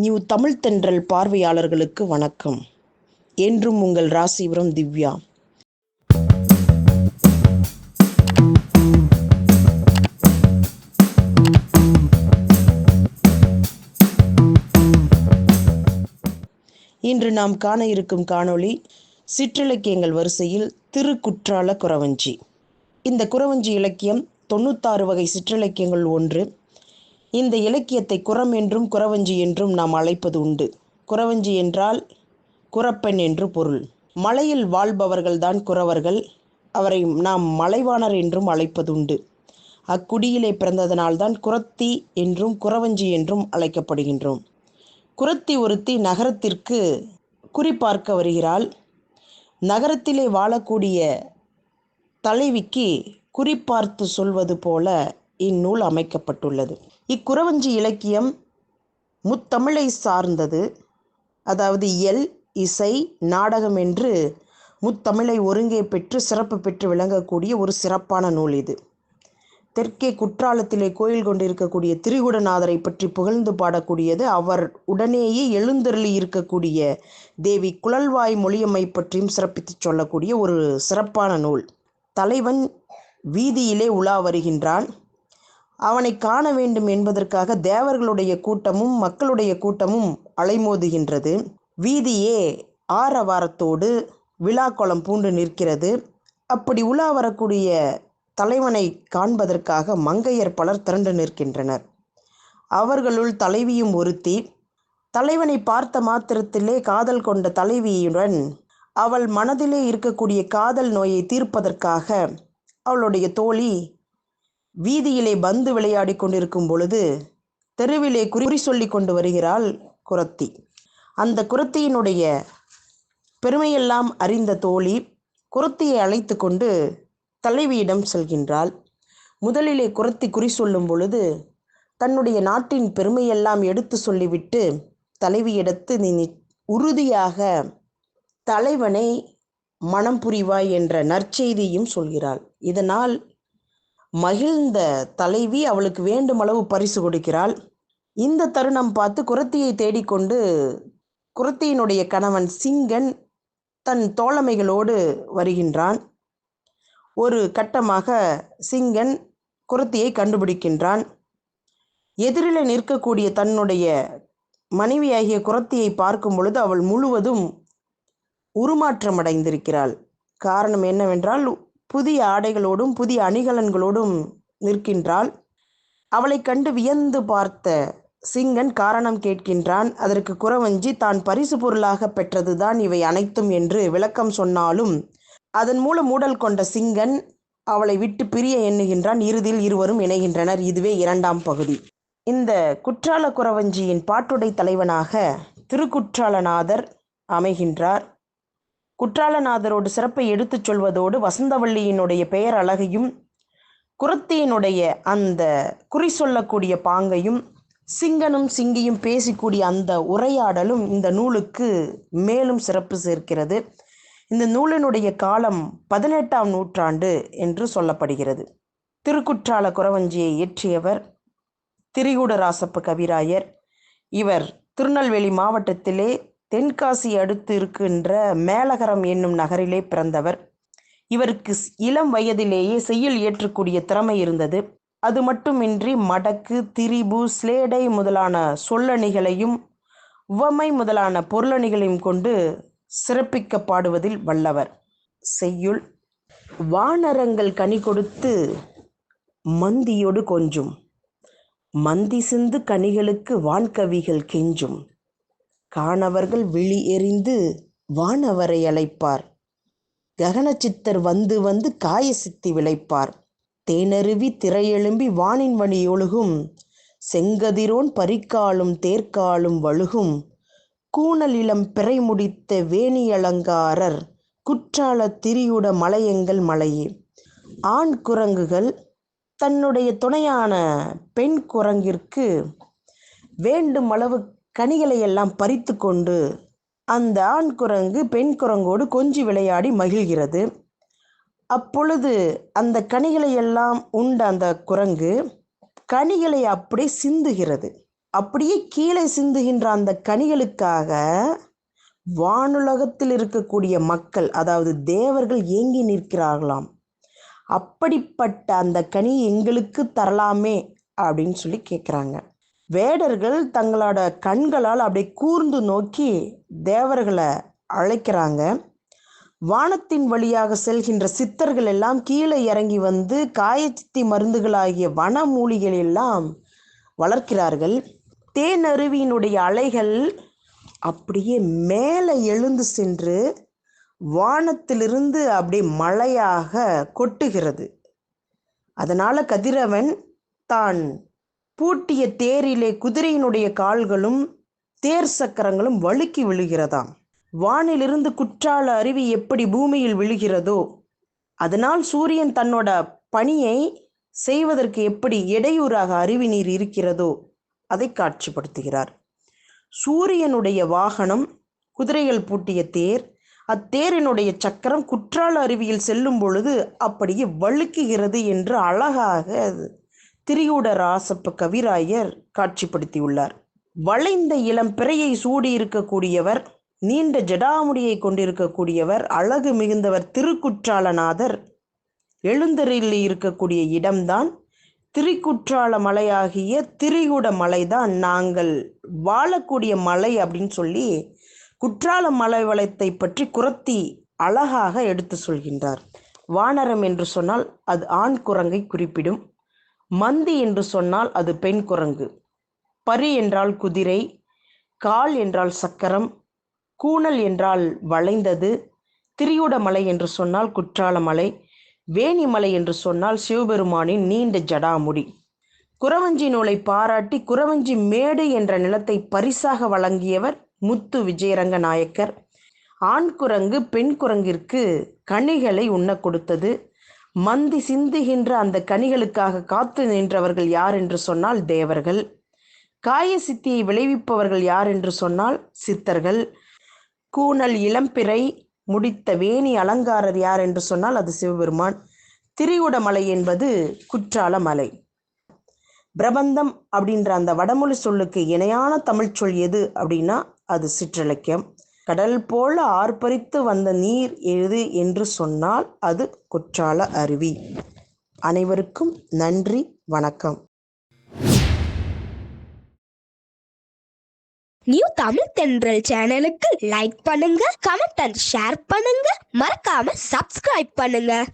New Tamil தென்றல் பார்வையாளர்களுக்கு வணக்கம். என்றும் உங்கள் ராசிபுரம் திவ்யா. இன்று நாம் காண இருக்கும் காணொளி சிற்றிலக்கியங்கள் வரிசையில் திருக்குற்றால குறவஞ்சி. இந்த குறவஞ்சி இலக்கியம் தொண்ணூத்தாறு வகை சிற்றிலக்கியங்கள் ஒன்று இந்த இலக்கியத்தை குறம் என்றும் குறவஞ்சி என்றும் நாம் அழைப்பது உண்டு. குறவஞ்சி என்றால் குறப்பெண் என்று பொருள். மலையில் வாழ்பவர்கள்தான் குறவர்கள். அவரை நாம் மலைவாணர் என்றும் அழைப்பதுண்டு அக்குடியிலே பிறந்ததனால்தான் குரத்தி என்றும் குறவஞ்சி என்றும் அழைக்கப்படுகின்றோம். குரத்தி ஒருத்தி நகரத்திற்கு குறிப்பார்க்க வருகிறாள். நகரத்திலே வாழக்கூடிய தலைவிக்கு குறிப்பார்த்து சொல்வது போல இந்நூல் அமைக்கப்பட்டுள்ளது. இக்குறவஞ்சி இலக்கியம் முத்தமிழை சார்ந்தது. அதாவது எல் இசை நாடகம் என்று முத்தமிழை ஒருங்கே பெற்று சிறப்பு பெற்று விளங்கக்கூடிய ஒரு சிறப்பான நூல் இது. தெற்கே குற்றாலத்திலே கோயில் கொண்டிருக்கக்கூடிய திரிகுடநாதரை பற்றி புகழ்ந்து பாடக்கூடியது அவர் உடனேயே எழுந்தருளி இருக்கக்கூடிய தேவி குழல்வாய் மொழியம்மை பற்றியும் சிறப்பித்து சொல்லக்கூடிய ஒரு சிறப்பான நூல். தலைவன் வீதியிலே உலா வருகின்றான். அவனை காண வேண்டும் என்பதற்காக தேவர்களுடைய கூட்டமும் மக்களுடைய கூட்டமும் அலைமோதுகின்றது. வீதியே ஆரவாரத்தோடு விழாக்கோளம் பூண்டு நிற்கிறது. அப்படி உலா வரக்கூடிய தலைவனை காண்பதற்காக மங்கையர் பலர் திரண்டு நிற்கின்றனர். அவர்களுள் தலைவியும் ஒருத்தி தலைவனை பார்த்த மாத்திரத்திலே காதல் கொண்ட தலைவியுடன் அவள் மனதிலே இருக்கக்கூடிய காதல் நோயை தீர்ப்பதற்காக அவளுடைய தோழி வீதியிலே பந்து விளையாடி கொண்டிருக்கும் பொழுது தெருவிலே குறி சொல்லி கொண்டு வருகிறாள் குரத்தி. அந்த குரத்தியினுடைய பெருமையெல்லாம் அறிந்த தோழி குரத்தியை அழைத்து கொண்டு தலைவியிடம் செல்கின்றாள். முதலிலே குரத்தி குறி சொல்லும் பொழுது தன்னுடைய நாட்டின் பெருமையெல்லாம் எடுத்து சொல்லிவிட்டு தலைவியிடத்து நீ உறுதியாக தலைவனை மனம் புரிவாய் என்ற நற்செய்தியும் சொல்கிறாள். இதனால் மகிழ்ந்த தலைவி அவளுக்கு வேண்டுமளவு பரிசு கொடுக்கிறாள். இந்த தருணம் பார்த்து குரத்தியை தேடிக்கொண்டு குரத்தியினுடைய கணவன் சிங்கன் தன் தோழமைகளோடு வருகின்றான். ஒரு கட்டமாக சிங்கன் குரத்தியை கண்டுபிடிக்கின்றான். எதிரில் நிற்கக்கூடிய தன்னுடைய மனைவியாகிய குரத்தியை பார்க்கும் பொழுது அவள் முழுவதும் உருமாற்றம் அடைந்திருக்கிறாள் காரணம் என்னவென்றால் புதிய ஆடைகளோடும் புதிய அணிகலன்களோடும் நிற்கின்றாள். அவளை கண்டு வியந்து பார்த்த சிங்கன் காரணம் கேட்கின்றான். அதற்கு குறவஞ்சி தான் பரிசு பொருளாக பெற்றதுதான் இவை அனைத்தும் என்று விளக்கம் சொன்னாலும் அதன் மூலம் மூடல் கொண்ட சிங்கன் அவளை விட்டு பிரிய எண்ணுகின்றான். இறுதியில் இருவரும் இணைகின்றனர். இதுவே இரண்டாம் பகுதி. இந்த குற்றால குறவஞ்சியின் பாட்டுடை தலைவனாக திருக்குற்றாலநாதர் அமைகின்றார். குற்றாலநாதரோடு சிறப்பை எடுத்துச் சொல்வதோடு வசந்தவள்ளியினுடைய பெயர் அழகையும் குரத்தியினுடைய அந்த குறி சொல்லக்கூடிய பாங்கையும் சிங்கனும் சிங்கியும் பேசிக்கூடிய அந்த உரையாடலும் இந்த நூலுக்கு மேலும் சிறப்பு சேர்க்கிறது. இந்த நூலினுடைய காலம் பதினெட்டாம் நூற்றாண்டு என்று சொல்லப்படுகிறது. திருக்குற்றால குறவஞ்சியை இயற்றியவர் திரிகுடராசப்பு கவிராயர். இவர் திருநெல்வேலி மாவட்டத்திலே தென்காசி அடுத்து இருக்கின்ற மேலகரம் என்னும் நகரிலே பிறந்தவர். இவருக்கு இளம் வயதிலேயே செய்யுள் ஏற்றக்கூடிய திறமை இருந்தது. அது மட்டுமின்றி மடக்கு திரிபு ஸ்லேடை முதலான சொல்லணிகளையும் உவமை முதலான பொருளணிகளையும் கொண்டு சிறப்பிக்க பாடுவதில் வல்லவர். செய்யுள் வானரங்கள் கனி கொடுத்து மந்தியோடு கொஞ்சும். மந்தி சிந்து கனிகளுக்கு வான்கவிகள் கெஞ்சும். காணவர்கள் விழி எறிந்து வானவரை அழைப்பார். ககனச்சித்தர் வந்து வந்து காய சித்தி விளைப்பார். தேனருவி திரையெழும்பி வானின் வழி ஒழுகும். செங்கதிரோன் பரிக்காலும் தேர்க்காலும் வழுகும். கூணலிளம் பிறை முடித்த வேணியலங்காரர் குற்றால திரியுட மலையங்கள் மலையே. ஆண் குரங்குகள் தன்னுடைய துணையான பெண் குரங்கிற்கு வேண்டும் அளவுக்கு கனிகளை எல்லாம் பறித்து கொண்டு அந்த ஆண் குரங்கு பெண் குரங்கோடு கொஞ்சி விளையாடி மகிழ்கிறது. அப்பொழுது அந்த கனிகளை எல்லாம் உண்ட அந்த குரங்கு கனிகளை அப்படியே சிந்துகிறது. அப்படியே கீழே சிந்துகின்ற அந்த கனிகளுக்காக வானுலகத்தில் இருக்கக்கூடிய மக்கள் அதாவது தேவர்கள் ஏங்கி நிற்கிறார்களாம். அப்படிப்பட்ட அந்த கனி எங்களுக்கு தரலாமே அப்படின்னு சொல்லி கேட்குறாங்க வேடர்கள் தங்களோட கண்களால் அப்படியே கூர்ந்து நோக்கி தேவர்களை அழைக்கிறாங்க. வானத்தின் வழியாக செல்கின்ற சித்தர்கள் எல்லாம் கீழே இறங்கி வந்து காயச்சித்தி மருந்துகளாகிய வன மூலிகள் எல்லாம் வளர்க்கிறார்கள். தேனருவியினுடைய அலைகள் அப்படியே மேலே எழுந்து சென்று வானத்திலிருந்து அப்படியே மழையாக கொட்டுகிறது. அதனால் கதிரவன் தான் பூட்டிய தேரிலே குதிரையினுடைய கால்களும் தேர் சக்கரங்களும் வழுக்கி விழுகிறதாம். வானிலிருந்து குற்றால அருவி எப்படி பூமியில் விழுகிறதோ அதனால் சூரியன் தன்னோட பணியை செய்வதற்கு எப்படி இடையூறாக அருவி நீர் இருக்கிறதோ அதை காட்சிப்படுத்துகிறார். சூரியனுடைய வாகனம் குதிரைகள் பூட்டிய தேர் அத்தேரினுடைய சக்கரம் குற்றால அருவியில் செல்லும் பொழுது அப்படியே வழுக்குகிறது என்று அழகாக திரியூட ராசப்ப கவிராயர் காட்சிப்படுத்தியுள்ளார். வளைந்த இளம் பிறையை சூடி இருக்கக்கூடியவர் நீண்ட ஜடாமுடியை கொண்டிருக்கக்கூடியவர் அழகு மிகுந்தவர் திருக்குற்றாலநாதர் எழுந்தரில் இருக்கக்கூடிய இடம்தான் திரிக்குற்றால மலையாகிய திரிகுட மலைதான். நாங்கள் வாழக்கூடிய மலை அப்படின்னு சொல்லி குற்றால மலை வளத்தை பற்றி குரத்தி அழகாக எடுத்து சொல்கின்றார். வானரம் என்று சொன்னால் அது ஆண் குரங்கை குறிப்பிடும். மந்தி என்று சொன்னால் அது பெண் குரங்கு. பரி என்றால் குதிரை கால் என்றால் சக்கரம் கூணல் என்றால் வளைந்தது திரியுடமலை என்று சொன்னால் குற்றாலமலை வேணிமலை என்று சொன்னால் சிவபெருமானின் நீண்ட ஜடாமுடி. குறவஞ்சி நூலை பாராட்டி குறவஞ்சி மேடு என்ற நிலத்தை பரிசாக வழங்கியவர் முத்து விஜயரங்க நாயக்கர். ஆண் குரங்கு பெண் குரங்கிற்கு கனிகளை உண்ண கொடுத்தது. மந்தி சிந்துகின்ற அந்த கனிகளுக்காக காத்து நின்றவர்கள் யார் என்று சொன்னால் தேவர்கள். காய சித்தியை விளைவிப்பவர்கள் யார் என்று சொன்னால் சித்தர்கள். கூனல் இளம்பிறை முடித்த வேணி அலங்காரர் யார் என்று சொன்னால் அது சிவபெருமான். திரிகுடமலை என்பது குற்றால மலை. பிரபந்தம் அப்படின்ற அந்த வடமொழி சொல்லுக்கு இணையான தமிழ் சொல் எது அப்படின்னா அது சிற்றிலக்கியம். கடல் போல ஆர்ப்பரித்து வந்த நீர் எது என்று சொன்னால் அது குற்றால அருவி. அனைவருக்கும் நன்றி வணக்கம். நியூ தமிழ் தென்றல் சேனலுக்கு லைக் பண்ணுங்க கமெண்ட் அண்ட் ஷேர் பண்ணுங்க. மறக்காம சப்ஸ்கிரைப் பண்ணுங்க.